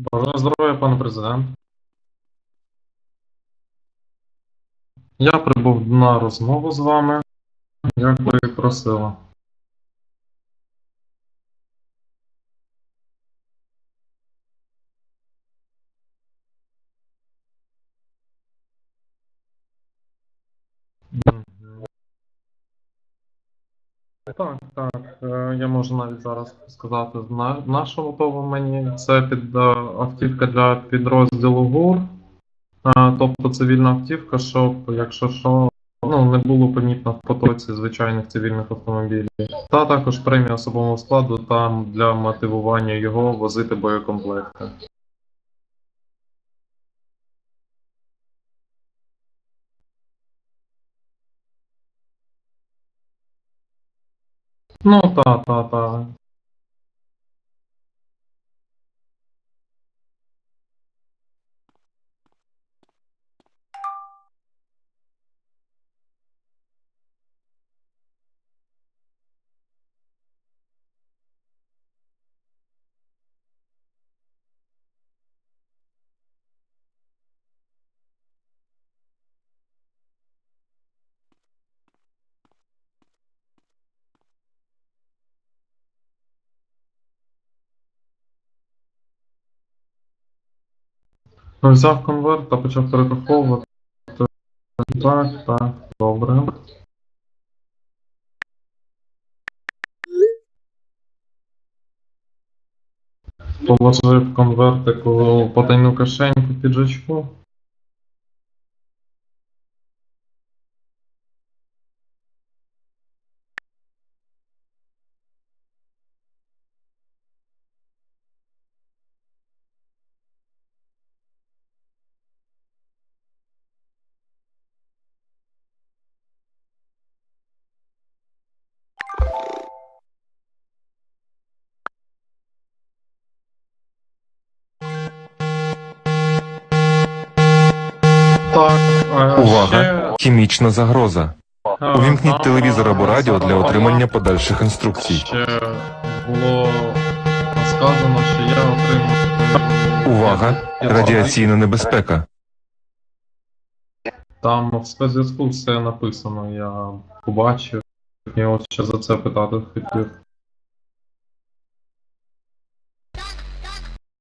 Бажаю здоров'я, пане президент. Я прибув на розмову з вами, як ви просили. Так, так. е, Я можу навіть зараз сказати, на, на що готово мені. Це під е, автівка для підрозділу ГУР. Е, Тобто цивільна автівка, щоб, якщо що, ну, не було помітно в потоці звичайних цивільних автомобілів. Та також премія особового складу там для мотивування його возити боєкомплекти. Ну, та, та, та. Взяв конверт та почав перераховувати. Так, так, добре. Положив конвертик у потайну кишеньку піджачку. Увага! Хімічна загроза. е, Увімкніть телевізор або радіо для е, отримання подальших інструкцій. Ще було сказано, що я отримав. Увага! Радіаційна небезпека. Там в спецзв'язку все написано, я побачив. Я от ще за це питати хотів.